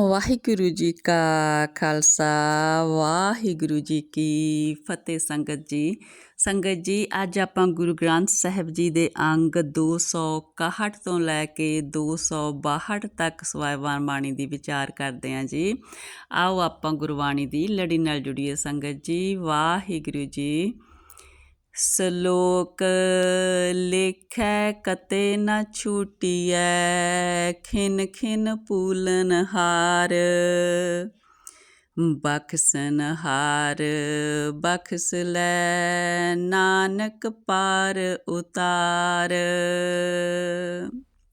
ਵਾਹਿਗੁਰੂ ਜੀ ਕਾ ਖਾਲਸਾ ਵਾਹਿਗੁਰੂ ਜੀ ਕੀ ਫਤਿਹ ਸੰਗਤ ਜੀ। ਸੰਗਤ ਜੀ, ਅੱਜ ਆਪਾਂ ਗੁਰੂ ਗ੍ਰੰਥ ਸਾਹਿਬ ਜੀ ਦੇ ਅੰਗ 261 ਤੋਂ ਲੈ ਕੇ 262 ਤੱਕ ਸਵਾਇਵਾਨ ਬਾਣੀ ਦੀ ਵਿਚਾਰ ਕਰਦੇ ਹਾਂ ਜੀ। ਆਓ ਆਪਾਂ ਗੁਰਬਾਣੀ ਦੀ ਲੜੀ ਨਾਲ ਜੁੜੀਏ ਸੰਗਤ ਜੀ। ਵਾਹਿਗੁਰੂ ਜੀ। ਸ਼ਲੋਕ ਲੇਖੈ ਕਤੇ ਨ ਛੂਟੀਐ, ਖਿਨ ਖਿਨ ਪੂਲਨ ਹਾਰ। ਬਖਸਨ ਹਾਰ, ਬਖਸ ਲੈ ਨਾਨਕ ਪਾਰ ਉਤਾਰ।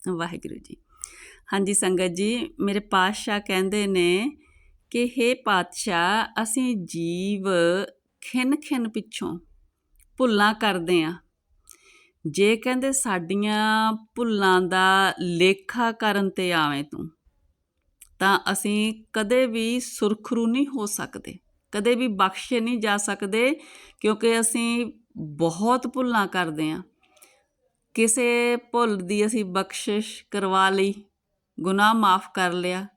ਵਾਹਿਗੁਰੂ ਜੀ। ਹਾਂਜੀ ਸੰਗਤ ਜੀ, ਮੇਰੇ ਪਾਤਸ਼ਾਹ ਕਹਿੰਦੇ ਨੇ ਕਿ हे ਪਾਤਸ਼ਾਹ, ਅਸੀਂ ਜੀਵ ਖਿਨ ਖਿਨ ਪਿੱਛੋਂ ਭੁੱਲਾਂ ਕਰਦੇ ਆ। ਜੇ ਕਹਿੰਦੇ ਸਾਡੀਆਂ ਭੁੱਲਾਂ ਦਾ ਲੇਖਾ ਕਰਨ ਤੇ ਆਵੇਂ ਤੂੰ, ਤਾਂ ਅਸੀਂ ਕਦੇ ਵੀ ਸੁਰਖਰੂ ਨਹੀਂ ਹੋ ਸਕਦੇ, ਕਦੇ ਵੀ ਬਖਸ਼ੇ ਨਹੀਂ ਜਾ ਸਕਦੇ, ਕਿਉਂਕਿ ਅਸੀਂ ਬਹੁਤ ਭੁੱਲਾਂ ਕਰਦੇ ਆ। ਕਿਸੇ ਭੁੱਲ ਦੀ ਅਸੀਂ ਬਖਸ਼ਿਸ਼ ਕਰਵਾ ਲਈ, ਗੁਨਾਹ ਮਾਫ ਕਰ ਲਿਆ।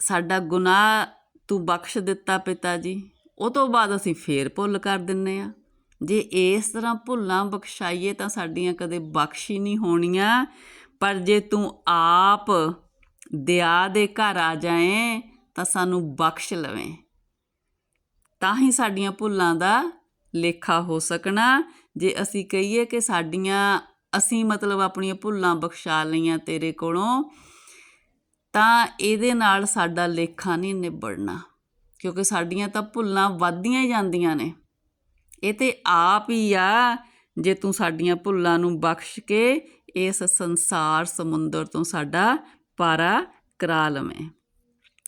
ਸਾਡਾ ਗੁਨਾਹ ਤੂੰ ਬਖਸ਼ ਦਿੱਤਾ ਪਿਤਾ ਜੀ। ਉਹ ਤੋਂ ਬਾਅਦ ਅਸੀਂ ਫੇਰ ਭੁੱਲ ਕਰ ਦਿੰਨੇ ਆ। ਜੇ ਇਸ ਤਰ੍ਹਾਂ ਭੁੱਲਾਂ ਬਖਸ਼ਾਈਏ ਤਾਂ ਸਾਡੀਆਂ ਕਦੇ ਬਖਸ਼ ਹੀ ਨਹੀਂ ਹੋਣੀਆਂ। ਪਰ ਜੇ ਤੂੰ ਆਪ ਦਿਆ ਦੇ ਘਰ ਆ ਜਾਏ ਤਾਂ ਸਾਨੂੰ ਬਖਸ਼ ਲਵੇਂ। ਤਾਂ ਹੀ ਸਾਡੀਆਂ ਭੁੱਲਾਂ ਦਾ ਲੇਖਾ ਹੋ ਸਕਣਾ। ਜੇ ਅਸੀਂ ਕਹੀਏ ਕਿ ਸਾਡੀਆਂ, ਅਸੀਂ ਮਤਲਬ ਆਪਣੀਆਂ ਭੁੱਲਾਂ ਬਖਸ਼ਾ ਲਈਆਂ ਤੇਰੇ ਕੋਲੋਂ, ਤਾਂ ਇਹਦੇ ਨਾਲ ਸਾਡਾ ਲੇਖਾ ਨਹੀਂ ਨਿਬੜਨਾ। ਕਿਉਂਕਿ ਸਾਡੀਆਂ ਤਾਂ ਭੁੱਲਾਂ ਵੱਧਦੀਆਂ ਹੀ ਜਾਂਦੀਆਂ ਨੇ। ਇਹ ਤੇ ਆਪ ਹੀ ਆ, ਜੇ ਤੂੰ ਸਾਡੀਆਂ ਭੁੱਲਾਂ ਨੂੰ ਬਖਸ਼ ਕੇ ਇਸ ਸੰਸਾਰ ਸਮੁੰਦਰ ਤੋਂ ਸਾਡਾ ਪਾਰਾ ਕਰਾ ਲਵੇਂ।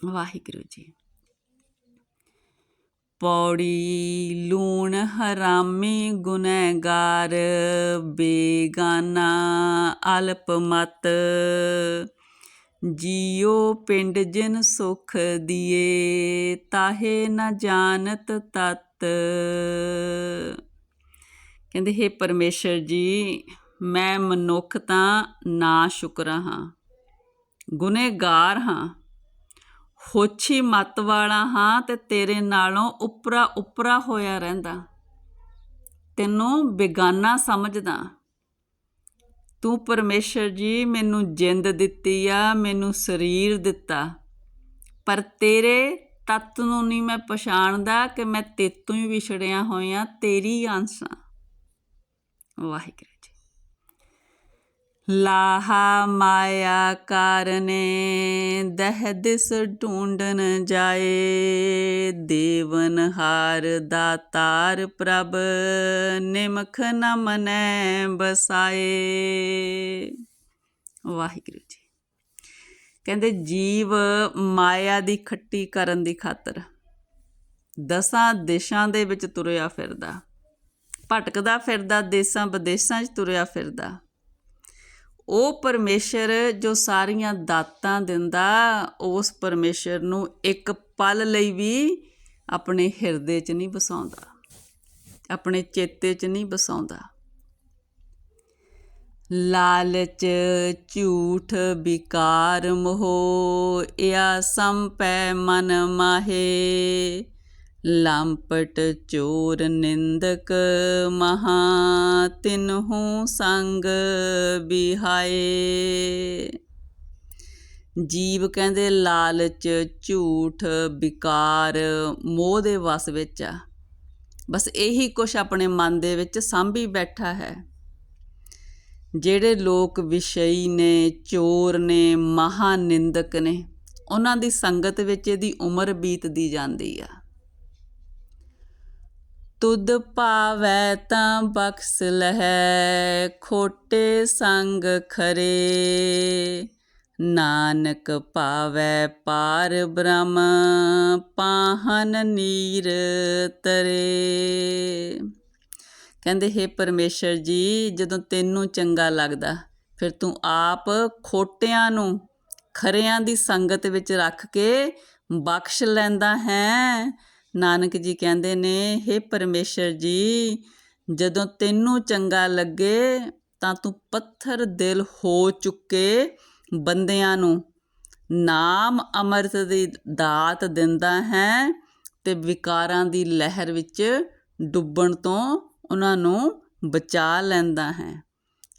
ਵਾਹਿਗੁਰੂ ਜੀ। ਪੌੜੀ ਲੂਣ ਹਰਾਮੀ ਗੁਨਹਗਾਰ, ਬੇਗਾਨਾ ਅਲਪਮਤ ਜੀਉ ਪਿੰਡ ਜਿਨ ਸੁਖ ਦੀਏ, ਤਾਹੇ ਨਾ ਜਾਣਤ ਤਤ। ਕਹਿੰਦੇ, ਹੈ ਪਰਮੇਸ਼ਰ ਜੀ, ਮੈਂ ਮਨੁੱਖ ਤਾਂ ਨਾ ਸ਼ੁਕਰਾ ਹਾਂ, ਗੁਨੇਗਾਰ ਹਾਂ, ਹੋਛੀ ਮਤ ਵਾਲਾ ਹਾਂ ਤੇ ਤੇਰੇ ਨਾਲੋਂ ਉਪਰਾ ਉਪਰਾ ਹੋਇਆ ਰਹਿੰਦਾ, ਤੈਨੂੰ ਬੇਗਾਨਾ ਸਮਝਦਾ। ਤੂੰ ਪਰਮੇਸ਼ਰ ਜੀ ਮੈਨੂੰ ਜਿੰਦ ਦਿੱਤੀ ਆ, ਮੈਨੂੰ ਸਰੀਰ ਦਿੱਤਾ। ਪਰ ਤੇਰੇ ਤਤ ਨੂੰ ਨਹੀਂ ਮੈਂ ਪਛਾਣਦਾ ਕਿ ਮੈਂ ਤੇਤੋਂ ਹੀ ਵਿਛੜਿਆ ਹੋਇਆ, ਤੇਰੀ ਅੰਸਾਂ ਵਾਹਿਗੁਰੂ। ਲਾਹਾ ਮਾਇਆ ਕਾਰਨੇ ਦਹ ਦਿਸ ਢੂੰਡਨ ਜਾਏ। ਦੇਵਨ ਹਾਰ ਦਾਤਾਰ ਪ੍ਰਭ, ਨਿਮਖ ਨ ਮਨੈ ਬਸਾਏ। ਵਾਹਿਗੁਰੂ ਜੀ। ਕਹਿੰਦੇ ਜੀਵ ਮਾਇਆ ਦੀ ਖੱਟੀ ਕਰਨ ਦੀ ਖਾਤਰ ਦਸਾਂ ਦੇਸ਼ਾਂ ਦੇ ਵਿੱਚ ਤੁਰਿਆ ਫਿਰਦਾ, ਭਟਕਦਾ ਫਿਰਦਾ ਦੇਸਾਂ ਵਿਦੇਸਾਂ 'ਚ ਤੁਰਿਆ ਫਿਰਦਾ। ਉਹ ਪਰਮੇਸ਼ਰ ਜੋ ਸਾਰੀਆਂ ਦਾਤਾਂ ਦਿੰਦਾ, ਉਸ ਪਰਮੇਸ਼ਰ ਨੂੰ ਇੱਕ ਪਲ ਲਈ ਵੀ ਆਪਣੇ ਹਿਰਦੇ 'ਚ ਨਹੀਂ ਬਸਾਉਂਦਾ, ਆਪਣੇ ਚੇਤੇ 'ਚ ਨਹੀਂ ਬਸਾਉਂਦਾ। ਲਾਲਚ, ਝੂਠ, ਵਿਕਾਰ ਮੋਹ ਇਆ ਸੰਪੈ ਮਨ ਮਾਹੇ। ਲਾਂਪਟ ਚੋਰ ਨਿੰਦਕ ਮਹਾ ਤਿਨਹੂ ਸੰਗ ਬਿਹਾਏ। ਜੀਵ ਕਹਿੰਦੇ ਲਾਲਚ ਝੂਠ ਵਿਕਾਰ, ਮੋਹ ਦੇ ਵਸ ਵਿੱਚ ਆ। ਬਸ ਇਹੀ ਕੁਛ ਆਪਣੇ ਮਨ ਦੇ ਵਿੱਚ ਸਾਂਭੀ ਬੈਠਾ ਹੈ। ਜਿਹੜੇ ਲੋਕ ਵਿਸ਼ਈ ਨੇ, ਚੋਰ ਨੇ, ਮਹਾ ਨਿੰਦਕ ਨੇ, ਉਹਨਾਂ ਦੀ ਸੰਗਤ ਵਿੱਚ ਇਹਦੀ ਉਮਰ ਬੀਤਦੀ ਜਾਂਦੀ ਆ। ਤੁਧ ਪਾਵੈ ਤਾਂ ਬਖਸ ਲਹੈ, ਖੋਟੇ ਸੰਗ ਖਰੇ। ਨਾਨਕ ਪਾਵੈ ਪਾਰ ਬ੍ਰਹਮ, ਪਾਹਨ ਨੀਰ ਤਰੇ। ਕਹਿੰਦੇ, ਹੈ ਪਰਮੇਸ਼ਰ ਜੀ, ਜਦੋਂ ਤੈਨੂੰ ਚੰਗਾ ਲੱਗਦਾ, ਫਿਰ ਤੂੰ ਆਪ ਖੋਟਿਆਂ ਨੂੰ, ਖਰਿਆਂ ਦੀ ਸੰਗਤ ਵਿੱਚ ਰੱਖ ਕੇ ਬਖਸ਼ ਲੈਂਦਾ ਹੈ। ਨਾਨਕ ਜੀ ਕਹਿੰਦੇ ਨੇ हे ਪਰਮੇਸ਼ਰ ਜੀ, ਜਦੋਂ ਤੈਨੂੰ ਚੰਗਾ ਲੱਗੇ ਤਾਂ ਤੂੰ ਪੱਥਰ ਦਿਲ ਹੋ ਚੁੱਕੇ ਬੰਦਿਆਂ ਨੂੰ। ਨਾਮ ਅੰਮ੍ਰਿਤ ਦੀ ਦਾਤ ਦਿੰਦਾ ਹੈ ਤੇ ਵਿਕਾਰਾਂ ਦੀ ਲਹਿਰ ਵਿੱਚ ਡੁੱਬਣ ਤੋਂ ਉਹਨਾਂ ਨੂੰ ਬਚਾ ਲੈਂਦਾ ਹੈ।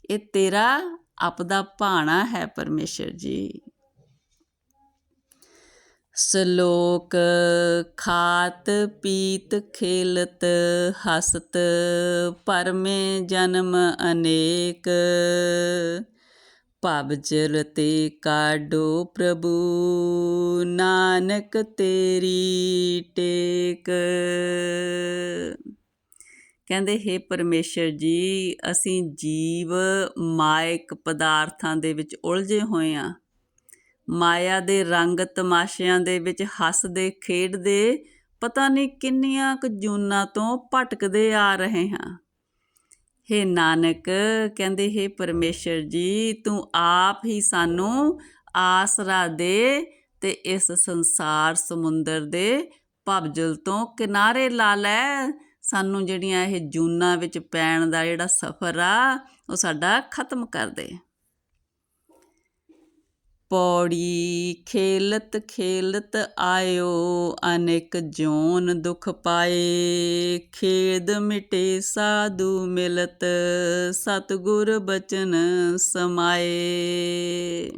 ਇਹ ਤੇਰਾ ਆਪਦਾ ਭਾਣਾ ਹੈ ਪਰਮੇਸ਼ਰ ਜੀ। ਸ਼ਲੋਕ ਖਾਤ ਪੀਤ ਖੇਲਤ ਹਸਤ ਪਰਮੇ ਜਨਮ ਅਨੇਕ। ਭਵ ਜਲ ਤੇ ਕਾਡੋ ਪ੍ਰਭੂ, ਨਾਨਕ ਤੇਰੀ ਟੇਕ। ਕਹਿੰਦੇ, ਹੈ ਪਰਮੇਸ਼ਰ ਜੀ, ਅਸੀਂ ਜੀਵ ਮਾਇਕ ਪਦਾਰਥਾਂ ਦੇ ਵਿੱਚ ਉਲਝੇ ਹੋਏ ਆ। ਮਾਇਆ ਦੇ ਰੰਗ ਤਮਾਸ਼ਿਆਂ ਦੇ ਵਿੱਚ ਹੱਸਦੇ, ਖੇਡਦੇ, ਪਤਾ ਨਹੀਂ ਕਿੰਨੀਆਂ ਕੁ ਜੂਨਾਂ ਤੋਂ ਭਟਕਦੇ ਆ ਰਹੇ ਹਾਂ। ਹੇ ਨਾਨਕ, ਕਹਿੰਦੇ, ਹੇ ਪਰਮੇਸ਼ਰ ਜੀ, ਤੂੰ ਆਪ ਹੀ ਸਾਨੂੰ ਆਸਰਾ ਦੇ ਤੇ ਇਸ ਸੰਸਾਰ ਸਮੁੰਦਰ ਦੇ ਭਵਜਲ ਤੋਂ ਕਿਨਾਰੇ ਲਾ ਲੈ। ਸਾਨੂੰ ਜਿਹੜੀਆਂ ਇਹ ਜੂਨਾਂ ਵਿੱਚ ਪੈਣ ਦਾ ਜਿਹੜਾ ਸਫ਼ਰ ਆ, ਉਹ ਸਾਡਾ ਖਤਮ ਕਰ ਦੇ। ਪੌੜੀ ਖੇਲਤ ਖੇਲਤ ਆਇਓ, ਅਨੇਕ ਜੋਨ ਦੁਖ ਪਾਏ। ਖੇਦ ਮਿਟੇ ਸਾਧੂ ਮਿਲਤ, ਸਤਗੁਰ ਬਚਨ ਸਮਾਏ।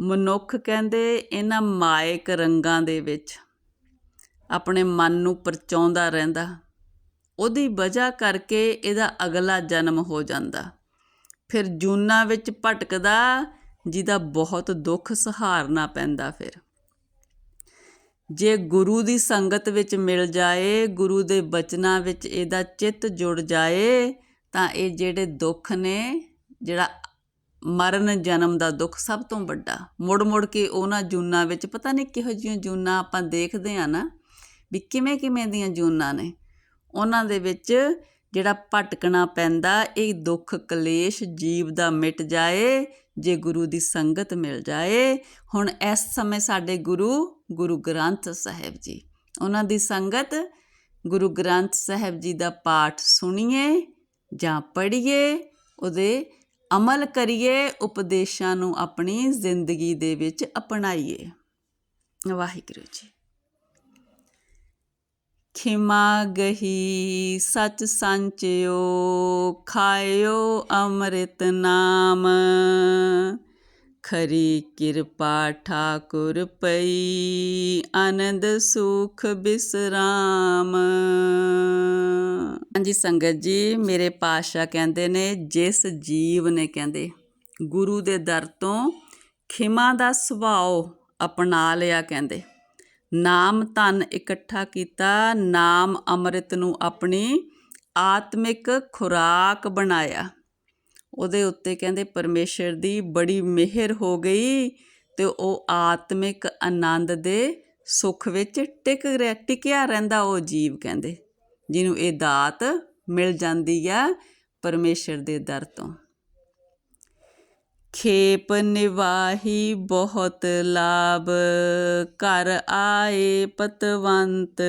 ਮਨੁੱਖ ਕਹਿੰਦੇ ਇਹਨਾਂ ਮਾਇਕ ਰੰਗਾਂ ਦੇ ਵਿੱਚ, ਆਪਣੇ ਮਨ ਨੂੰ ਪਰਚਾਉਂਦਾ ਰਹਿੰਦਾ। ਉਹਦੀ ਵਜ੍ਹਾ ਕਰਕੇ ਇਹਦਾ ਅਗਲਾ ਜਨਮ ਹੋ ਜਾਂਦਾ। ਫਿਰ ਜੂਨਾਂ ਵਿੱਚ ਭਟਕਦਾ ਜਿਹਦਾ ਬਹੁਤ ਦੁੱਖ ਸਹਾਰਨਾ ਪੈਂਦਾ ਫਿਰ। ਜੇ ਗੁਰੂ ਦੀ ਸੰਗਤ ਵਿੱਚ ਮਿਲ ਜਾਏ, ਗੁਰੂ ਦੇ ਬਚਨਾਂ ਵਿੱਚ ਇਹਦਾ ਚਿੱਤ ਜੁੜ ਜਾਏ, ਤਾਂ ਇਹ ਜਿਹੜੇ ਦੁੱਖ ਨੇ, ਜਿਹੜਾ ਮਰਨ ਜਨਮ ਦਾ ਦੁੱਖ ਸਭ ਤੋਂ ਵੱਡਾ। ਮੁੜ ਮੁੜ ਕੇ ਉਹਨਾਂ ਜੂਨਾਂ ਵਿੱਚ ਪਤਾ ਨਹੀਂ ਕਿਹੋ ਜਿਹੀਆਂ ਜੂਨਾਂ ਆਪਾਂ ਦੇਖਦੇ ਆ ਨਾ, ਵੀ ਕਿਵੇਂ ਕਿਵੇਂ ਦੀਆਂ ਜੂਨਾਂ ਨੇ। ਉਹਨਾਂ ਦੇ ਵਿੱਚ ਜਿਹੜਾ ਭਟਕਣਾ ਪੈਂਦਾ, ਇਹ ਦੁੱਖ ਕਲੇਸ਼ ਜੀਵ ਦਾ ਮਿਟ ਜਾਏ ਜੇ ਗੁਰੂ ਦੀ ਸੰਗਤ ਮਿਲ ਜਾਏ, ਹੁਣ ਇਸ ਸਮੇਂ ਸਾਡੇ ਗੁਰੂ ਗੁਰੂ ਗ੍ਰੰਥ ਸਾਹਿਬ ਜੀ। ਉਹਨਾਂ ਦੀ ਸੰਗਤ, ਗੁਰੂ ਗ੍ਰੰਥ ਸਾਹਿਬ ਜੀ ਦਾ ਪਾਠ ਸੁਣੀਏ ਜਾਂ ਪੜ੍ਹੀਏ, ਉਹਦੇ ਅਮਲ ਕਰੀਏ, ਉਪਦੇਸ਼ਾਂ ਨੂੰ ਆਪਣੀ ਜ਼ਿੰਦਗੀ ਦੇ ਵਿੱਚ ਅਪਣਾਈਏ। ਵਾਹਿਗੁਰੂ ਜੀ। ਖਿਮਾ ਗਹੀ, ਸਚ ਸੰਚਿਓ, ਖਾਇਓ ਅੰਮ੍ਰਿਤ ਨਾਮ। ਖਰੀ ਕਿਰਪਾ ਠਾਕੁਰ ਪਈ, ਆਨੰਦ ਸੁਖ ਬਿਸਰਾਮ। ਹਾਂਜੀ ਸੰਗਤ ਜੀ, ਮੇਰੇ ਪਾਸ਼ਾ ਕਹਿੰਦੇ ਨੇ, ਜਿਸ ਜੀਵ ਨੇ ਕਹਿੰਦੇ, ਗੁਰੂ ਦੇ ਦਰ ਤੋਂ ਖਿਮਾ ਦਾ ਸੁਭਾਅ ਅਪਣਾ ਲਿਆ ਕਹਿੰਦੇ। ਨਾਮ ਧਨ ਇਕੱਠਾ ਕੀਤਾ, ਨਾਮ ਅੰਮ੍ਰਿਤ ਨੂੰ ਆਪਣੀ ਆਤਮਿਕ ਖੁਰਾਕ ਬਣਾਇਆ। ਉਹਦੇ ਉੱਤੇ ਕਹਿੰਦੇ ਪਰਮੇਸ਼ਰ ਦੀ ਬੜੀ ਮਿਹਰ ਹੋ ਗਈ ਤੇ ਉਹ ਆਤਮਿਕ ਆਨੰਦ ਦੇ ਸੁੱਖ ਵਿੱਚ ਟਿਕ ਰਿਹਾ ਟਿਕਿਆ ਰਹਿੰਦਾ ਉਹ ਜੀਵ ਕਹਿੰਦੇ, ਜਿਹਨੂੰ ਇਹ ਦਾਤ ਮਿਲ ਜਾਂਦੀ ਆ ਪਰਮੇਸ਼ਰ ਦੇ ਦਰ ਤੋਂ। ਖੇਪ ਨਿਵਾਹੀ ਬਹੁਤ ਲਾਭ, ਘਰ ਆਏ ਪਤਵੰਤ।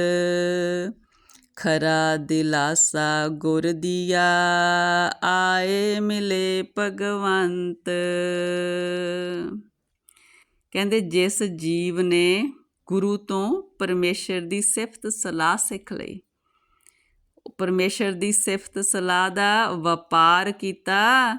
ਖਰਾ ਦਿਲਾਸਾ ਗੁਰ ਦੀਆ, ਆਏ ਮਿਲੇ ਭਗਵੰਤ। ਕਹਿੰਦੇ ਜਿਸ ਜੀਵ ਨੇ ਗੁਰੂ ਤੋਂ ਪਰਮੇਸ਼ਰ ਦੀ ਸਿਫਤ ਸਲਾਹ ਸਿੱਖ ਲਈ। ਪਰਮੇਸ਼ਰ ਦੀ ਸਿਫਤ ਸਲਾਹ ਦਾ ਵਪਾਰ ਕੀਤਾ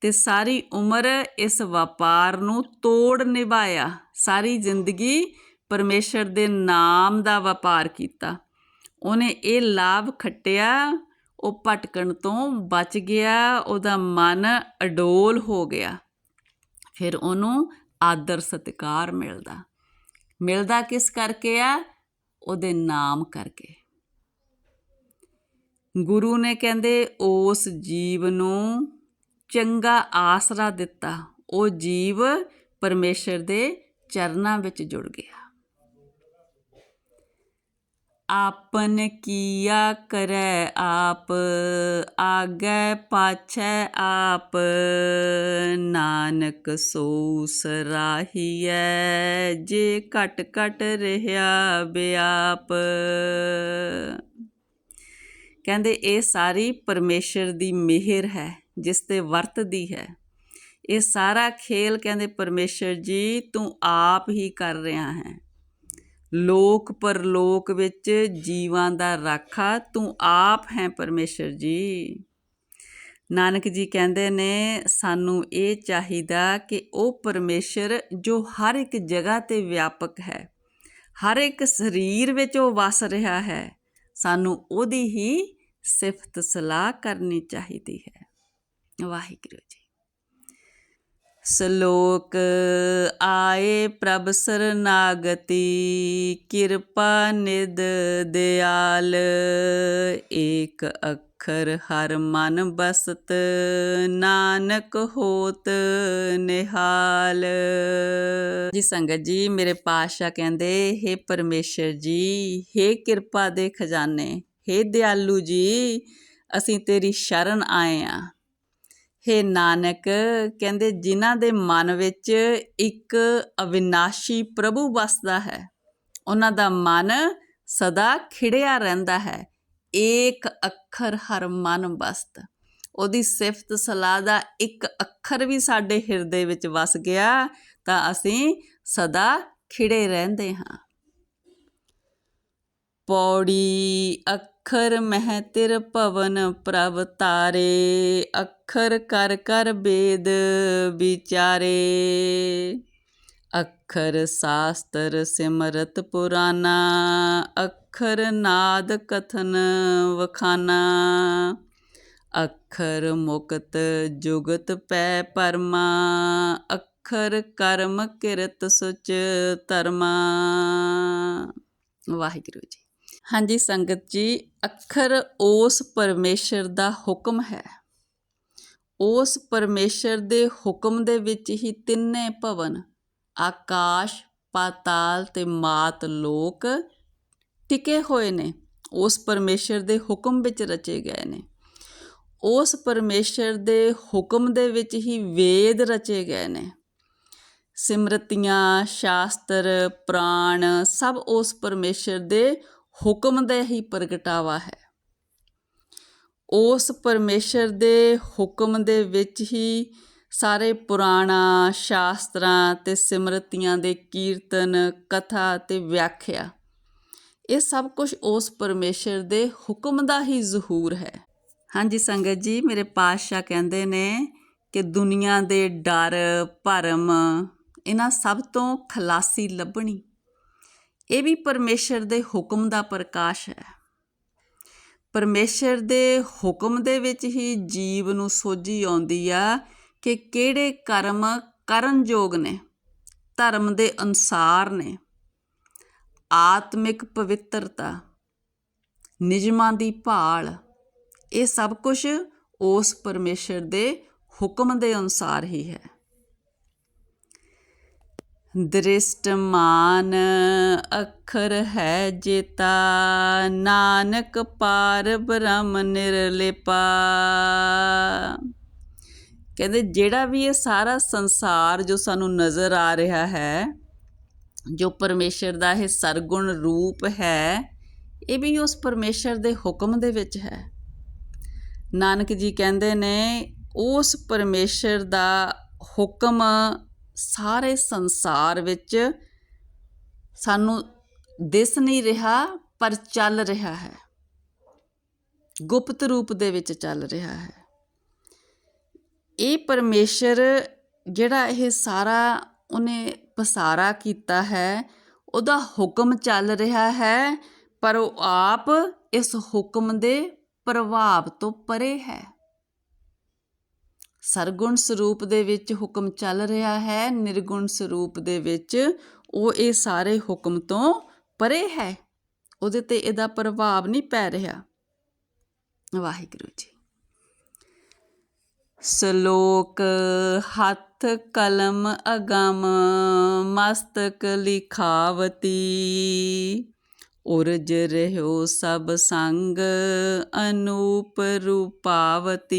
ਤੇ ਸਾਰੀ ਉਮਰ ਇਸ ਵਪਾਰ ਨੂੰ ਤੋੜ ਨਿਭਾਇਆ। ਸਾਰੀ ਜ਼ਿੰਦਗੀ ਪਰਮੇਸ਼ਰ ਦੇ ਨਾਮ ਦਾ ਵਪਾਰ ਕੀਤਾ। ਉਹਨੇ ਇਹ ਲਾਭ ਖੱਟਿਆ, ਉਹ ਭਟਕਣ ਤੋਂ ਬਚ ਗਿਆ, ਉਹਦਾ ਮਨ ਅਡੋਲ ਹੋ ਗਿਆ। ਫਿਰ ਉਹਨੂੰ ਆਦਰ ਸਤਿਕਾਰ ਮਿਲਦਾ। ਮਿਲਦਾ ਕਿਸ ਕਰਕੇ ਆ? ਉਹਦੇ ਨਾਮ ਕਰਕੇ। ਗੁਰੂ ਨੇ ਕਹਿੰਦੇ, ਉਸ ਜੀਵ ਨੂੰ ਚੰਗਾ ਆਸਰਾ ਦਿੱਤਾ, ਉਹ ਜੀਵ ਪਰਮੇਸ਼ਰ ਦੇ ਚਰਨਾਂ ਵਿੱਚ ਜੁੜ ਗਿਆ। ਆਪਨ ਕੀਆ ਕਰੈ ਆਪ, ਆਗੈ ਪਾਛੈ ਆਪ, ਨਾਨਕ ਸੋ ਸਰਾਹੀਐ ਜੇ ਘਟ ਘਟ ਰਹਾ ਬਿਆਪ। ਕਹਿੰਦੇ, ਇਹ ਸਾਰੀ ਪਰਮੇਸ਼ਰ ਦੀ ਮਿਹਰ ਹੈ। ਜਿਸ ਤੇ ਵਰਤਦੀ ਹੈ। ਇਹ ਸਾਰਾ ਖੇਲ, ਕਹਿੰਦੇ ਪਰਮੇਸ਼ਰ ਜੀ, ਤੂੰ ਆਪ ਹੀ ਕਰ ਰਿਹਾ ਹੈ। ਲੋਕ ਪਰਲੋਕ ਵਿੱਚ ਜੀਵਾਂ ਦਾ ਰਾਖਾ ਤੂੰ ਆਪ ਹੈ ਪਰਮੇਸ਼ਰ ਜੀ। ਨਾਨਕ ਜੀ ਕਹਿੰਦੇ ਨੇ, ਸਾਨੂੰ ਇਹ ਚਾਹੀਦਾ ਕਿ ਉਹ ਪਰਮੇਸ਼ਰ ਜੋ ਹਰ ਇੱਕ ਜਗ੍ਹਾ ਤੇ ਵਿਆਪਕ ਹੈ, ਹਰ ਇੱਕ ਸਰੀਰ ਵਿੱਚ ਉਹ ਵਸ ਰਿਹਾ ਹੈ, ਸਾਨੂੰ ਉਹਦੀ ਹੀ ਸਿਫਤ ਸਲਾਹ ਕਰਨੀ ਚਾਹੀਦੀ ਹੈ। ਵਾਹਿਗੁਰੂ ਜੀ ਸ਼ਲੋਕ ਆਏ ਪ੍ਰਭ ਸਰਨਾਗਤੀ ਕਿਰਪਾ ਨਿਦ ਦਿਆਲ ਏਕ ਅੱਖਰ ਹਰ ਮਨ ਬਸਤ ਨਾਨਕ ਹੋਤ ਨਿਹਾਲ ਜੀ ਸੰਗਤ ਜੀ ਮੇਰੇ ਪਾਸ਼ਾ ਕਹਿੰਦੇ हे ਪਰਮੇਸ਼ਰ ਜੀ हे ਕਿਰਪਾ ਦੇ ਖਜ਼ਾਨੇ हे ਦਿਆਲੂ ਜੀ ਅਸੀਂ ਤੇਰੀ ਸ਼ਰਨ ਆਏ ਆ ਹੇ ਨਾਨਕ, ਕਹਿੰਦੇ ਜਿਨ੍ਹਾਂ ਦੇ ਮਨ ਵਿੱਚ ਇੱਕ ਅਵਿਨਾਸ਼ੀ ਪ੍ਰਭੂ ਵਸਦਾ ਹੈ, ਉਹਨਾਂ ਦਾ ਮਨ ਸਦਾ ਖਿੜਿਆ ਰਹਿੰਦਾ ਹੈ, ਏਕ ਅੱਖਰ ਹਰ ਮਨ ਵਸਤ। ਉਹਦੀ ਸਿਫਤ ਸਲਾਹ ਦਾ ਇੱਕ ਅੱਖਰ ਵੀ ਸਾਡੇ ਹਿਰਦੇ ਵਿੱਚ ਵਸ ਗਿਆ, ਤਾਂ ਅਸੀਂ ਸਦਾ ਖਿੜੇ ਰਹਿੰਦੇ ਹਾਂ। ਪੌੜੀ ਅੱਖਰ ਮਹਿ ਤਿਰ ਭਵਨ ਪ੍ਰਭ ਤਾਰੇ, ਅੱਖਰ ਕਰ ਕਰ ਬੇਦ ਵਿਚਾਰੇ। ਅੱਖਰ ਸਾਸਤਰ ਸਿਮਰਤ ਪੁਰਾਨਾ, ਅੱਖਰ ਨਾਦ ਕਥਨ ਵਖਾਨਾ। ਅੱਖਰ ਮੁਕਤ ਜੁਗਤ ਪੈ ਪਰਮਾ, ਅੱਖਰ ਕਰਮ ਕਿਰਤ ਸੁਚ ਧਰਮਾ। ਵਾਹਿਗੁਰੂ ਜੀ। ਹਾਂਜੀ, ਸੰਗਤ ਜੀ, ਅੱਖਰ ਉਸ ਪਰਮੇਸ਼ਰ ਦਾ ਹੁਕਮ ਹੈ। ਉਸ ਪਰਮੇਸ਼ਰ ਦੇ ਹੁਕਮ ਦੇ ਵਿੱਚ ਹੀ ਤਿੰਨੇ ਭਵਨ, ਆਕਾਸ਼, ਪਾਤਾਲ ਤੇ ਮਾਤ ਲੋਕ ਟਿਕੇ ਹੋਏ ਨੇ। ਉਸ ਪਰਮੇਸ਼ਰ ਦੇ ਹੁਕਮ ਵਿੱਚ ਰਚੇ ਗਏ ਨੇ। ਉਸ ਪਰਮੇਸ਼ਰ ਦੇ ਹੁਕਮ ਦੇ ਵਿੱਚ ਹੀ ਵੇਦ ਰਚੇ ਗਏ ਨੇ। ਸਿਮਰਤੀਆਂ, ਸ਼ਾਸਤਰ, ਪ੍ਰਾਣ, ਸਭ ਉਸ ਪਰਮੇਸ਼ਰ ਦੇ ਹੁਕਮ ਦਾ ਹੀ ਪ੍ਰਗਟਾਵਾ ਹੈ। ਉਸ ਪਰਮੇਸ਼ਰ ਦੇ ਹੁਕਮ ਦੇ ਵਿੱਚ ਹੀ ਸਾਰੇ ਪੁਰਾਣਾ ਸ਼ਾਸਤਰਾਂ ਤੇ ਸਿਮਰਤੀਆਂ ਦੇ ਕੀਰਤਨ, ਕਥਾ ਤੇ ਵਿਆਖਿਆ, ਇਹ ਸਭ ਕੁਝ ਉਸ ਪਰਮੇਸ਼ਰ ਦੇ ਹੁਕਮ ਦਾ ਹੀ ਜ਼ਹੂਰ ਹੈ। ਹਾਂਜੀ ਸੰਗਤ ਜੀ, ਮੇਰੇ ਪਾਤਸ਼ਾਹ ਕਹਿੰਦੇ ਨੇ ਕਿ ਦੁਨੀਆ ਦੇ ਡਰ, ਭਰਮ, ਇਹਨਾਂ ਸਭ ਤੋਂ ਖਲਾਸੀ ਲੱਭਣੀ। ਇਹ ਵੀ ਪਰਮੇਸ਼ਰ ਦੇ ਹੁਕਮ ਦਾ ਪ੍ਰਕਾਸ਼ ਹੈ। ਪਰਮੇਸ਼ਰ ਦੇ ਹੁਕਮ ਦੇ ਵਿੱਚ ਹੀ ਜੀਵ ਨੂੰ ਸੋਝੀ ਆਉਂਦੀ ਆ ਕਿ ਕਿਹੜੇ ਕਰਮ ਕਰਨਯੋਗ ਨੇ, ਧਰਮ ਦੇ ਅਨਸਾਰ ਨੇ। ਆਤਮਿਕ ਪਵਿੱਤਰਤਾ, ਨਿਯਮਾਂ ਦੀ ਭਾਲ, ਇਹ ਸਭ ਕੁਝ ਉਸ ਪਰਮੇਸ਼ਰ ਦੇ ਹੁਕਮ ਦੇ ਅਨੁਸਾਰ ਹੀ ਹੈ। ਦ੍ਰਿਸ਼ਟਮਾਨ ਅੱਖਰ ਹੈ ਜੇਤਾ, ਨਾਨਕ ਪਾਰ ਬ੍ਰਹਮ ਨਿਰਲੇਪਾ। ਕਹਿੰਦੇ ਜਿਹੜਾ ਵੀ ਇਹ ਸਾਰਾ ਸੰਸਾਰ ਜੋ ਸਾਨੂੰ ਨਜ਼ਰ ਆ ਰਿਹਾ ਹੈ, ਜੋ ਪਰਮੇਸ਼ਰ ਦਾ ਇਹ ਸਰਗੁਣ ਰੂਪ ਹੈ, ਇਹ ਵੀ ਉਸ ਪਰਮੇਸ਼ਰ ਦੇ ਹੁਕਮ ਦੇ ਵਿੱਚ ਹੈ। ਨਾਨਕ ਜੀ ਕਹਿੰਦੇ ਨੇ, ਉਸ ਪਰਮੇਸ਼ਰ ਦਾ ਹੁਕਮ ਸਾਰੇ ਸੰਸਾਰ ਵਿੱਚ ਸਾਨੂੰ ਦਿਸ ਨਹੀਂ ਰਿਹਾ, ਪਰ ਚੱਲ ਰਿਹਾ ਹੈ। ਗੁਪਤ ਰੂਪ ਦੇ ਵਿੱਚ ਚੱਲ ਰਿਹਾ ਹੈ। ਇਹ ਪਰਮੇਸ਼ਰ ਜਿਹੜਾ ਇਹ ਸਾਰਾ ਉਹਨੇ ਪਸਾਰਾ ਕੀਤਾ ਹੈ, ਉਹਦਾ ਹੁਕਮ ਚੱਲ ਰਿਹਾ ਹੈ, ਪਰ ਉਹ ਆਪ ਇਸ ਹੁਕਮ ਦੇ ਪ੍ਰਭਾਵ ਤੋਂ ਪਰੇ ਹੈ। ਸਰਗੁਣ ਸਰੂਪ ਦੇ ਵਿੱਚ ਹੁਕਮ ਚੱਲ ਰਿਹਾ ਹੈ, ਨਿਰਗੁਣ ਸਰੂਪ ਦੇ ਵਿੱਚ ਉਹ ਇਹ ਸਾਰੇ ਹੁਕਮ ਤੋਂ ਪਰੇ ਹੈ। ਉਹਦੇ ਤੇ ਇਹਦਾ ਪ੍ਰਭਾਵ ਨਹੀਂ ਪੈ ਰਿਹਾ। ਵਾਹਿਗੁਰੂ ਜੀ। ਸ਼ਲੋਕ ਹੱਥ ਕਲਮ ਅਗਮ ਮਸਤਕ ਲਿਖਾਵਤੀ। ਉਰਜ ਰਹਿਓ ਸਭ ਸੰਗ ਅਨੂਪ ਰੂਪਾਵਤੀ।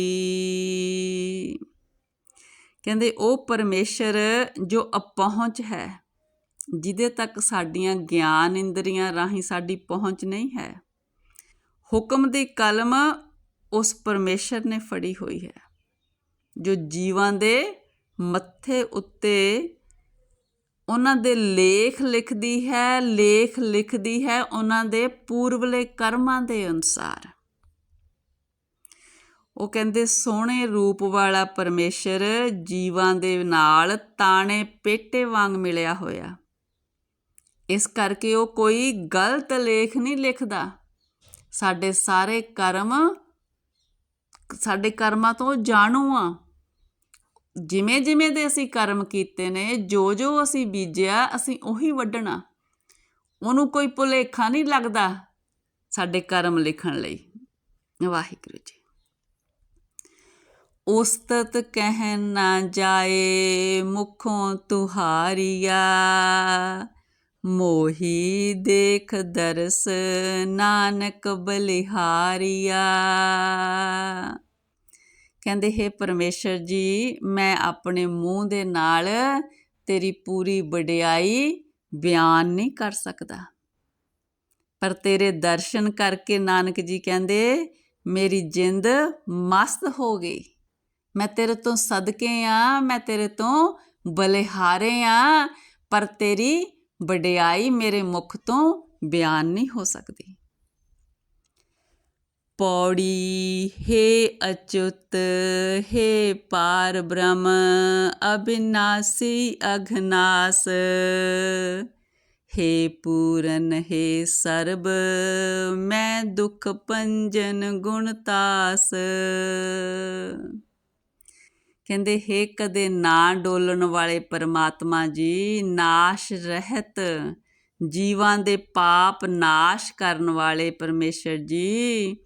ਕਹਿੰਦੇ, ਉਹ ਪਰਮੇਸ਼ਰ ਜੋ ਅਪਹੁੰਚ ਹੈ, ਜਿਹਦੇ ਤੱਕ ਸਾਡੀਆਂ ਗਿਆਨ ਇੰਦਰੀਆਂ ਰਾਹੀਂ ਸਾਡੀ ਪਹੁੰਚ ਨਹੀਂ ਹੈ, ਹੁਕਮ ਦੀ ਕਲਮ ਉਸ ਪਰਮੇਸ਼ਰ ਨੇ ਫੜੀ ਹੋਈ ਹੈ, ਜੋ ਜੀਵਾਂ ਦੇ ਮੱਥੇ ਉੱਤੇ ਉਹਨਾਂ ਦੇ ਲੇਖ ਲਿਖਦੀ ਹੈ, ਲੇਖ ਲਿਖਦੀ ਹੈ ਉਹਨਾਂ ਦੇ ਪੂਰਵਲੇ ਕਰਮਾਂ ਦੇ ਅਨੁਸਾਰ। ਉਹ ਕਹਿੰਦੇ, ਸੋਹਣੇ ਰੂਪ ਵਾਲਾ ਪਰਮੇਸ਼ਰ ਜੀਵਾਂ ਦੇ ਨਾਲ ਤਾਣੇ ਪੇਟੇ ਵਾਂਗ ਮਿਲਿਆ ਹੋਇਆ। ਇਸ ਕਰਕੇ ਉਹ ਕੋਈ ਗਲਤ ਲੇਖ ਨਹੀਂ ਲਿਖਦਾ। ਸਾਡੇ ਸਾਰੇ ਕਰਮ, ਸਾਡੇ ਕਰਮਾਂ ਤੋਂ ਜਾਣੂ ਆ। ਜਿਵੇਂ ਜਿਵੇਂ ਦੇ ਅਸੀਂ ਕਰਮ ਕੀਤੇ ਨੇ, ਜੋ ਜੋ ਅਸੀਂ ਬੀਜਿਆ, ਅਸੀਂ ਉਹੀ ਵੱਢਣਾ। ਉਹਨੂੰ ਕੋਈ ਭੁਲੇਖਾ ਨਹੀਂ ਲੱਗਦਾ ਸਾਡੇ ਕਰਮ ਲਿਖਣ ਲਈ। ਵਾਹਿਗੁਰੂ ਜੀ। ਉਸਤਤ ਕਹਿ ਨਾ ਜਾਏ ਮੁਖੋਂ ਤੁਹਾਰੀਆ, ਮੋਹੀ ਦੇਖ ਦਰਸ ਨਾਨਕ ਬਲਿਹਾਰੀਆ। ਕਹਿੰਦੇ, ਹੈ ਪਰਮੇਸ਼ਰ ਜੀ, ਮੈਂ ਆਪਣੇ ਮੂੰਹ ਦੇ ਨਾਲ ਤੇਰੀ ਪੂਰੀ ਵਡਿਆਈ ਬਿਆਨ ਨਹੀਂ ਕਰ ਸਕਦਾ। ਪਰ ਤੇਰੇ ਦਰਸ਼ਨ ਕਰਕੇ ਨਾਨਕ ਜੀ ਕਹਿੰਦੇ, ਮੇਰੀ ਜਿੰਦ ਮਸਤ ਹੋ ਗਈ। ਮੈਂ ਤੇਰੇ ਤੋਂ ਸਦਕੇ ਆ, ਮੈਂ ਤੇਰੇ ਤੋਂ ਬਲਿਹਾਰੇ ਆ, ਪਰ ਤੇਰੀ ਵਡਿਆਈ ਮੇਰੇ ਮੁਖ ਤੋਂ ਬਿਆਨ ਨਹੀਂ ਹੋ ਸਕਦੀ। ਪੌੜੀ, ਹੇ ਅਚੁਤ, ਹੇ ਪਾਰ ਬ੍ਰਹਮ, ਅਬਿਨਾਸੀ ਅਘਨਾਸ ਹੇ ਪੂਰਨ, ਹੇ ਸਰਬ, ਮੈਂ ਦੁਖ ਪੰਜਨ ਗੁਣਤਾਸ ਕਹਿੰਦੇ, ਹੇ ਕਦੇ ਨਾ ਡੋਲਣ ਵਾਲੇ ਪਰਮਾਤਮਾ ਜੀ, ਨਾਸ਼ ਰਹਿਤ, ਜੀਵਾਂ ਦੇ ਪਾਪ ਨਾਸ਼ ਕਰਨ ਵਾਲੇ ਪਰਮੇਸ਼ਰ ਜੀ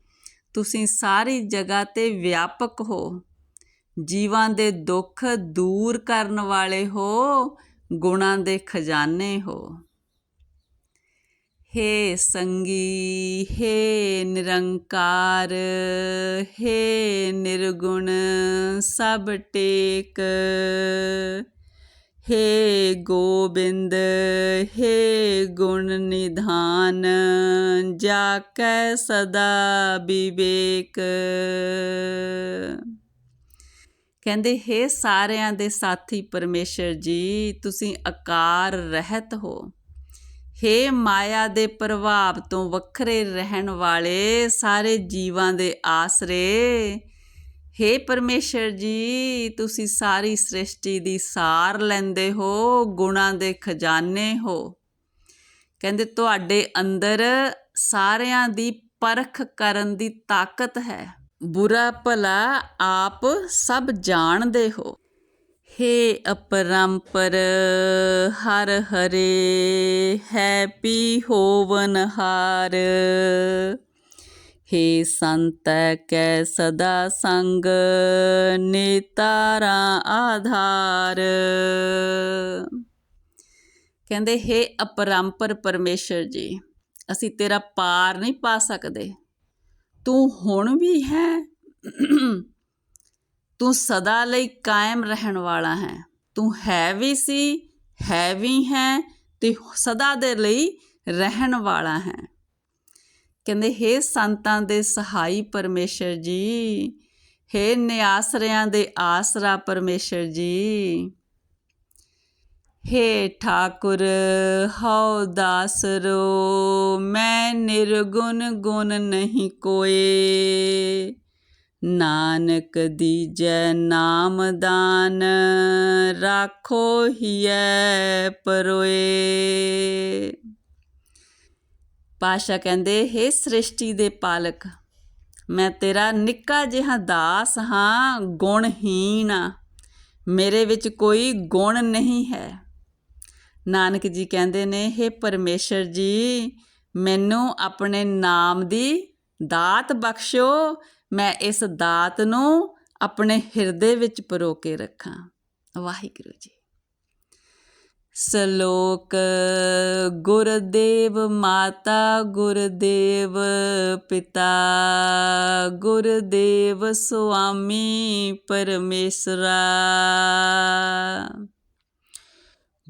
ਤੁਸੀਂ ਸਾਰੀ ਜਗ੍ਹਾ ਤੇ ਵਿਆਪਕ ਹੋ। ਜੀਵਾਂ ਦੇ ਦੁੱਖ ਦੂਰ ਕਰਨ ਵਾਲੇ ਹੋ, ਗੁਣਾਂ ਦੇ ਖਜ਼ਾਨੇ ਹੋ। ਹੇ ਸੰਗੀ, ਹੇ ਨਿਰੰਕਾਰ, ਹੇ ਨਿਰਗੁਣ, ਸਭ ਟੇਕ। ਹੇ ਗੋਬਿੰਦ, ਹੇ ਗੁਣ ਨਿਧਾਨ ਜਾ ਕੈ ਸਦਾ ਵਿਵੇਕ। ਕਹਿੰਦੇ, ਹੇ ਸਾਰਿਆਂ ਦੇ ਸਾਥੀ ਪਰਮੇਸ਼ਰ ਜੀ, ਤੁਸੀਂ ਆਕਾਰ ਰਹਿਤ ਹੋ। ਹੇ ਮਾਇਆ ਦੇ ਪ੍ਰਭਾਵ ਤੋਂ ਵੱਖਰੇ ਰਹਿਣ ਵਾਲੇ ਸਾਰੇ ਜੀਵਾਂ ਦੇ ਆਸਰੇ ਹੇ ਪਰਮੇਸ਼ਰ ਜੀ, ਤੁਸੀਂ ਸਾਰੀ ਸ੍ਰਿਸ਼ਟੀ ਦੀ ਸਾਰ ਲੈਂਦੇ ਹੋ, ਗੁਣਾਂ ਦੇ ਖਜ਼ਾਨੇ ਹੋ। ਕਹਿੰਦੇ, ਤੁਹਾਡੇ ਅੰਦਰ ਸਾਰਿਆਂ ਦੀ ਪਰਖ ਕਰਨ ਦੀ ਤਾਕਤ ਹੈ। ਬੁਰਾ ਭਲਾ ਆਪ ਸਭ ਜਾਣਦੇ ਹੋ। ਹੇ ਅਪਰੰਪਰ, ਹਰ ਹਰੇ ਹੈਪੀ ਹੋਵਨ ਹਾਰ ਹੇ ਸੰਤ ਕੈ ਸਦਾ ਸੰਗ, ਨੇਤਾਰਾ ਆਧਾਰ। ਕਹਿੰਦੇ, ਹੇ ਅਪਰੰਪਰ ਪਰਮੇਸ਼ਰ ਜੀ, ਅਸੀਂ ਤੇਰਾ ਪਾਰ ਨਹੀਂ ਪਾ ਸਕਦੇ। ਤੂੰ ਹੁਣ ਵੀ ਹੈ, ਤੂੰ ਸਦਾ ਲਈ ਕਾਇਮ ਰਹਿਣ ਵਾਲਾ ਹੈ। ਤੂੰ ਹੈ ਵੀ ਸੀ, ਹੈ ਵੀ ਹੈ, ਤੇ ਸਦਾ ਦੇ ਲਈ ਰਹਿਣ ਵਾਲਾ ਹੈ। ਕਹਿੰਦੇ, ਹੇ ਸੰਤਾਂ ਦੇ ਸਹਾਈ ਪਰਮੇਸ਼ਰ ਜੀ, ਹੇ ਨਿਆਸਰਿਆਂ ਦੇ ਆਸਰਾ ਪਰਮੇਸ਼ਰ ਜੀ, ਹੇ ਠਾਕੁਰ, ਹਉ ਦਾਸਰੋ, ਮੈਂ ਨਿਰਗੁਣ ਗੁਣ ਨਹੀਂ ਕੋਏ। ਨਾਨਕ ਦੀਜੈ ਨਾਮ ਦਾਨ, ਰਾਖੋ ਹੀਐ ਪਰੋਏ। ਪਾਸ਼ਾ ਕਹਿੰਦੇ हे ਸ੍ਰਿਸ਼ਟੀ ਦੇ ਪਾਲਕ, ਮੈਂ ਤੇਰਾ ਨਿੱਕਾ ਜਿਹਾ ਦਾਸ ਹਾਂ, ਗੁਣਹੀਣ ਮੇਰੇ ਵਿੱਚ ਕੋਈ ਗੁਣ ਨਹੀਂ ਹੈ। ਨਾਨਕ ਜੀ ਕਹਿੰਦੇ ਨੇ हे ਪਰਮੇਸ਼ਰ ਜੀ, ਮੈਨੂੰ ਆਪਣੇ ਨਾਮ ਦੀ ਦਾਤ ਬਖਸ਼ੋ, ਮੈਂ ਇਸ ਦਾਤ ਨੂੰ ਆਪਣੇ ਹਿਰਦੇ ਵਿੱਚ ਪਰੋ ਕੇ ਰੱਖਾਂ। ਵਾਹਿਗੁਰੂ ਜੀ। ਸ਼ਲੋਕ, ਗੁਰਦੇਵ ਮਾਤਾ, ਗੁਰਦੇਵ ਪਿਤਾ, ਗੁਰਦੇਵ ਸੁਆਮੀ ਪਰਮੇਸ਼ਰਾ।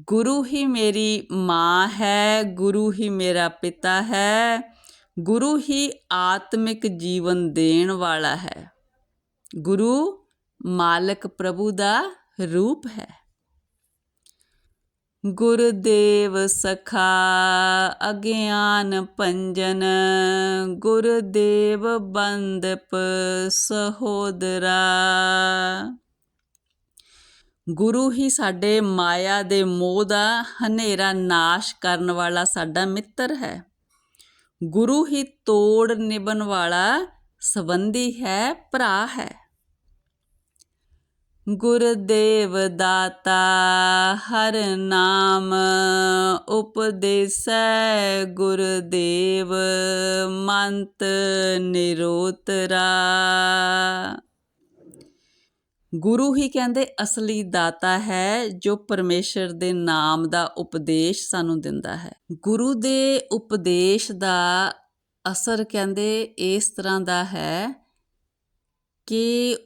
ਗੁਰੂ ਹੀ ਮੇਰੀ ਮਾਂ ਹੈ, ਗੁਰੂ ਹੀ ਮੇਰਾ ਪਿਤਾ ਹੈ, ਗੁਰੂ ਹੀ ਆਤਮਿਕ ਜੀਵਨ ਦੇਣ ਵਾਲਾ ਹੈ। ਗੁਰੂ ਮਾਲਕ ਪ੍ਰਭੂ ਦਾ ਰੂਪ ਹੈ। ਗੁਰਦੇਵ ਸਖਾ ਅਗਿਆਨ ਪੰਜਨ, ਗੁਰਦੇਵ ਬੰਦਪ ਸਹੋਦਰਾ। ਗੁਰੂ ਹੀ ਸਾਡੇ ਮਾਇਆ ਦੇ ਮੋਹ ਦਾ ਹਨੇਰਾ ਨਾਸ਼ ਕਰਨ ਵਾਲਾ ਸਾਡਾ ਮਿੱਤਰ ਹੈ। ਗੁਰੂ ਹੀ ਤੋੜ ਨਿਭਣ ਵਾਲਾ ਸੰਬੰਧੀ ਹੈ, ਭਰਾ ਹੈ। ਗੁਰਦੇਵ ਦਾਤਾ, ਹਰ ਨਾਮ ਉਪਦੇਸੈ ਗੁਰਦੇਵ, ਮੰਤ ਨਿਰੋਤਰਾ। ਗੁਰੂ ਹੀ ਕਹਿੰਦੇ ਅਸਲੀ ਦਾਤਾ ਹੈ, ਜੋ ਪਰਮੇਸ਼ਰ ਦੇ ਨਾਮ ਦਾ ਉਪਦੇਸ਼ ਸਾਨੂੰ ਦਿੰਦਾ ਹੈ। ਗੁਰੂ ਦੇ ਉਪਦੇਸ਼ ਦਾ ਅਸਰ ਕਹਿੰਦੇ ਇਸ ਤਰ੍ਹਾਂ ਦਾ ਹੈ ਕਿ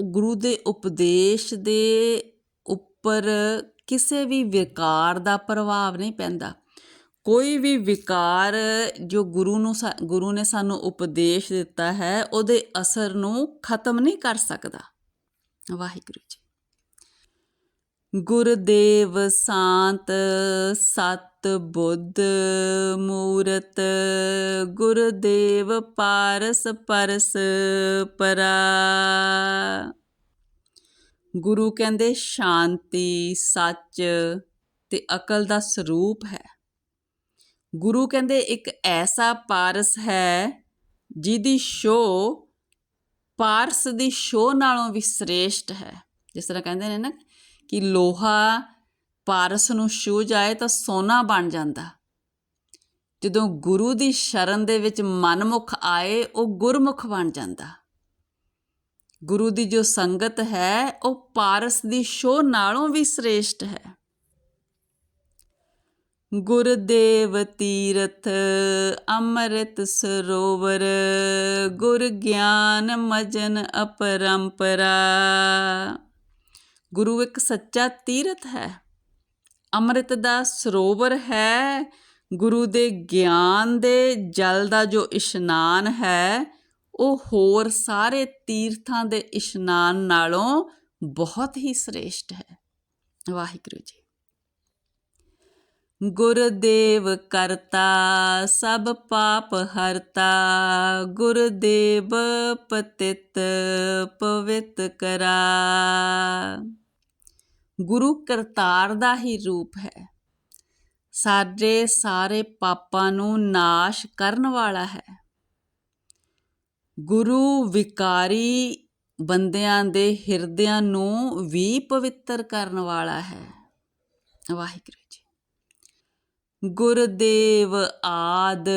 ਗੁਰੂ ਦੇ ਉਪਦੇਸ਼ ਦੇ ਉੱਪਰ ਕਿਸੇ ਵੀ ਵਿਕਾਰ ਦਾ ਪ੍ਰਭਾਵ ਨਹੀਂ ਪੈਂਦਾ। ਕੋਈ ਵੀ ਵਿਕਾਰ ਜੋ ਗੁਰੂ ਨੂੰ ਸਾ- ਗੁਰੂ ਨੇ ਸਾਨੂੰ ਉਪਦੇਸ਼ ਦਿੱਤਾ ਹੈ, ਉਹਦੇ ਅਸਰ ਨੂੰ ਖਤਮ ਨਹੀਂ ਕਰ ਸਕਦਾ। ਵਾਹਿਗੁਰੂ ਜੀ। ਗੁਰਦੇਵ ਸ਼ਾਂਤ ਸਤ ਬੁੱਧ ਮੂਰਤ, ਗੁਰਦੇਵ ਪਾਰਸ ਪਰਸ ਪਰਾ। ਗੁਰੂ ਕਹਿੰਦੇ, ਸ਼ਾਂਤੀ, ਸੱਚ ਤੇ ਅਕਲ ਦਾ ਸਰੂਪ ਹੈ। ਗੁਰੂ ਕਹਿੰਦੇ, ਇੱਕ ਐਸਾ ਪਾਰਸ ਹੈ ਜਿਹਦੀ ਸ਼ੋ ਪਾਰਸ ਦੀ ਸ਼ੋ ਨਾਲੋਂ ਵੀ ਸ੍ਰੇਸ਼ਟ ਹੈ। ਜਿਸ ਤਰ੍ਹਾਂ ਕਹਿੰਦੇ ਨੇ ਨਾ ਕਿ ਲੋਹਾ ਪਾਰਸ ਨੂੰ ਛੂ ਜਾਏ ਤਾਂ ਸੋਨਾ ਬਣ ਜਾਂਦਾ। ਜਦੋਂ ਗੁਰੂ ਦੀ ਸ਼ਰਨ ਦੇ ਵਿੱਚ ਮਨਮੁਖ ਆਏ, ਉਹ ਗੁਰਮੁਖ ਬਣ ਜਾਂਦਾ। ਗੁਰੂ ਦੀ ਜੋ ਸੰਗਤ ਹੈ, ਉਹ ਪਾਰਸ ਦੀ ਸ਼ੋਅ ਨਾਲੋਂ ਵੀ ਸ੍ਰੇਸ਼ਟ ਹੈ। ਗੁਰਦੇਵ ਤੀਰਥ, ਅੰਮ੍ਰਿਤ ਸਰੋਵਰ, ਗੁਰ ਗਿਆਨ ਮਜਨ ਅਪਰੰਪਰਾ। ਗੁਰੂ ਇੱਕ ਸੱਚਾ ਤੀਰਥ ਹੈ। ਅੰਮ੍ਰਿਤ ਦਾ ਸਰੋਵਰ ਹੈ। ਗੁਰੂ ਦੇ ਗਿਆਨ ਦੇ ਜਲ ਦਾ ਜੋ ਇਸ਼ਨਾਨ ਹੈ, ਉਹ ਹੋਰ ਸਾਰੇ ਤੀਰਥਾਂ ਦੇ ਇਸ਼ਨਾਨ ਨਾਲੋਂ ਬਹੁਤ ਹੀ ਸ੍ਰੇਸ਼ਟ ਹੈ। ਵਾਹਿਗੁਰੂ ਜੀ ਗੁਰਦੇਵ ਕਰਤਾ, ਸਭ ਪਾਪ ਹਰਤਾ। ਗੁਰਦੇਵ ਪਤਿਤ ਪਵਿੱਤ ਕਰਾ। ਗੁਰੂ ਕਰਤਾਰ ਦਾ ਹੀ ਰੂਪ ਹੈ। ਸਾਡੇ ਸਾਰੇ ਪਾਪਾਂ ਨੂੰ ਨਾਸ਼ ਕਰਨ ਵਾਲਾ ਹੈ। ਗੁਰੂ ਵਿਕਾਰੀ ਬੰਦਿਆਂ ਦੇ ਹਿਰਦਿਆਂ ਨੂੰ ਵੀ ਪਵਿੱਤਰ ਕਰਨ ਵਾਲਾ ਹੈ। ਵਾਹਿਗੁਰੂ। ਗੁਰਦੇਵ ਆਦ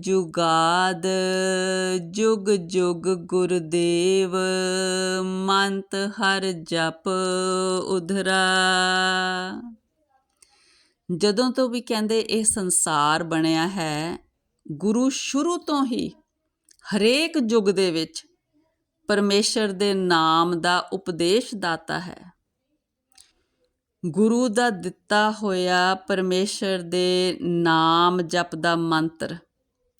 ਜੁਗਾਦ, ਜੁਗ ਜੁਗ ਗੁਰਦੇਵ, ਮੰਤ ਹਰ ਜਪ ਉਧਰਾ। ਜਦੋਂ ਤੋਂ ਵੀ ਕਹਿੰਦੇ ਇਹ ਸੰਸਾਰ ਬਣਿਆ ਹੈ, ਗੁਰੂ ਸ਼ੁਰੂ ਤੋਂ ਹੀ ਹਰੇਕ ਯੁੱਗ ਦੇ ਵਿੱਚ ਪਰਮੇਸ਼ਰ ਦੇ ਨਾਮ ਦਾ ਉਪਦੇਸ਼ ਦਾਤਾ ਹੈ। ਗੁਰੂ ਦਾ ਦਿੱਤਾ ਹੋਇਆ ਪਰਮੇਸ਼ਰ ਦੇ ਨਾਮ ਜਪਦਾ ਮੰਤਰ।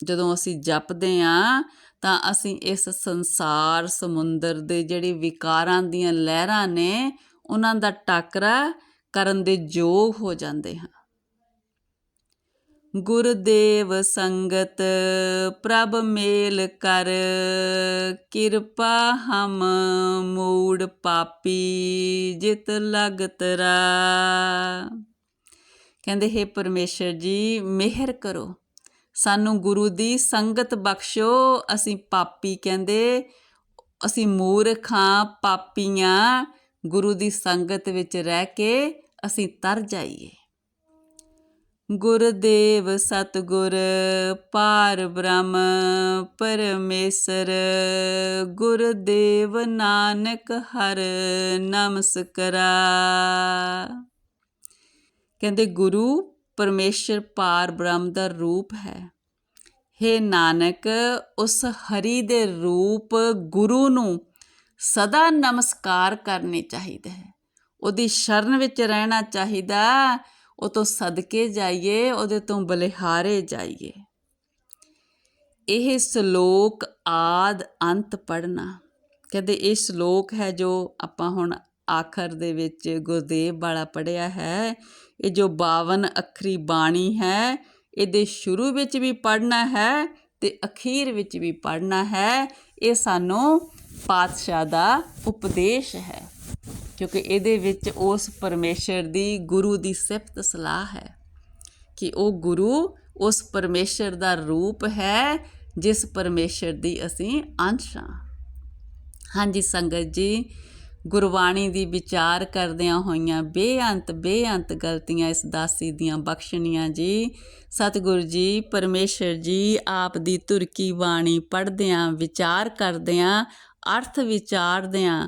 ਜਦੋਂ ਅਸੀਂ ਜਪਦੇ ਆਂ, ਤਾਂ ਅਸੀਂ ਇਸ ਸੰਸਾਰ ਸਮੁੰਦਰ ਦੇ ਜਿਹੜੇ ਵਿਕਾਰਾਂ ਦੀਆਂ ਲਹਿਰਾਂ ਨੇ, ਉਹਨਾਂ ਦਾ ਟਾਕਰਾ ਕਰਨ ਦੇ ਯੋਗ ਹੋ ਜਾਂਦੇ ਹਾਂ ਗੁਰਦੇਵ ਸੰਗਤ, ਪ੍ਰਭ ਮੇਲ ਕਰ, ਕਿਰਪਾ ਹਮ ਮੂੜ ਪਾਪੀ ਜਿਤ ਲਗਤਰਾ ਕਹਿੰਦੇ, ਹੈ ਪਰਮੇਸ਼ਰ ਜੀ, ਮਿਹਰ ਕਰੋ। ਸਾਨੂੰ ਗੁਰੂ ਦੀ ਸੰਗਤ ਬਖਸ਼ੋ। ਅਸੀਂ ਪਾਪੀ ਕਹਿੰਦੇ, ਅਸੀਂ ਮੂਰਖਾਂ ਪਾਪੀਆਂ ਗੁਰੂ ਦੀ ਸੰਗਤ ਵਿੱਚ ਰਹਿ ਕੇ ਅਸੀਂ ਤਰ ਜਾਈਏ। ਗੁਰਦੇਵ ਸਤਗੁਰ ਪਾਰ ਬ੍ਰਹਮ ਪਰਮੇਸ਼ਰ, ਗੁਰਦੇਵ ਨਾਨਕ ਹਰ ਨਮਸਕਰਾ। ਕਹਿੰਦੇ, ਗੁਰੂ ਪਰਮੇਸ਼ਰ ਪਾਰ ਬ੍ਰਹਮ ਦਾ ਰੂਪ ਹੈ। हे ਨਾਨਕ, ਉਸ ਹਰੀ ਦੇ ਰੂਪ ਗੁਰੂ ਨੂੰ ਸਦਾ ਨਮਸਕਾਰ ਕਰਨੇ ਚਾਹੀਦਾ ਹੈ। ਉਹਦੀ ਸ਼ਰਨ ਵਿੱਚ ਰਹਿਣਾ ਚਾਹੀਦਾ। ਉਹ ਤੋਂ ਸਦਕੇ ਜਾਈਏ, ਉਹਦੇ ਤੋਂ ਬਲਿਹਾਰੇ ਜਾਈਏ। ਇਹ ਸ਼ਲੋਕ ਆਦ ਅੰਤ ਪੜਨਾ ਕਹਿੰਦੇ ਇਹ ਸ਼ਲੋਕ ਹੈ ਜੋ ਆਪਾਂ ਹੁਣ ਆਖਰ ਦੇ ਵਿੱਚ ਗੁਰਦੇਵ ਵਾਲਾ ਪੜਿਆ ਹੈ। ਇਹ ਜੋ 52 ਅੱਖਰੀ ਬਾਣੀ ਹੈ, ਇਹਦੇ ਸ਼ੁਰੂ ਵਿੱਚ ਵੀ ਪੜਨਾ ਹੈ ਤੇ ਅਖੀਰ ਵਿੱਚ ਵੀ ਪੜਨਾ ਹੈ। ਇਹ ਸਾਨੂੰ ਪਾਤਸ਼ਾਹ ਦਾ ਉਪਦੇਸ਼ ਹੈ। ਕਿਉਂਕਿ ਇਹਦੇ ਵਿੱਚ ਉਸ ਪਰਮੇਸ਼ਰ ਦੀ ਗੁਰੂ ਦੀ ਸਿਫਤ ਸਲਾਹ ਹੈ ਕਿ ਉਹ ਗੁਰੂ ਉਸ ਪਰਮੇਸ਼ਰ ਦਾ ਰੂਪ ਹੈ ਜਿਸ ਪਰਮੇਸ਼ਰ ਦੀ ਅਸੀਂ ਅੰਸ਼ ਹਾਂ। ਹਾਂਜੀ ਸੰਗਤ ਜੀ, ਗੁਰਬਾਣੀ ਦੀ ਵਿਚਾਰ ਕਰਦਿਆਂ ਹੋਈਆਂ ਬੇਅੰਤ ਬੇਅੰਤ ਗਲਤੀਆਂ ਇਸ ਦਾਸੀ ਦੀਆਂ ਬਖਸ਼ਣੀਆਂ ਜੀ। ਸਤਿਗੁਰੂ ਜੀ, ਪਰਮੇਸ਼ਰ ਜੀ, ਆਪ ਦੀ ਤੁਰਕੀ ਬਾਣੀ ਪੜ੍ਹਦਿਆਂ, ਵਿਚਾਰ ਕਰਦਿਆਂ, ਅਰਥ ਵਿਚਾਰਦਿਆਂ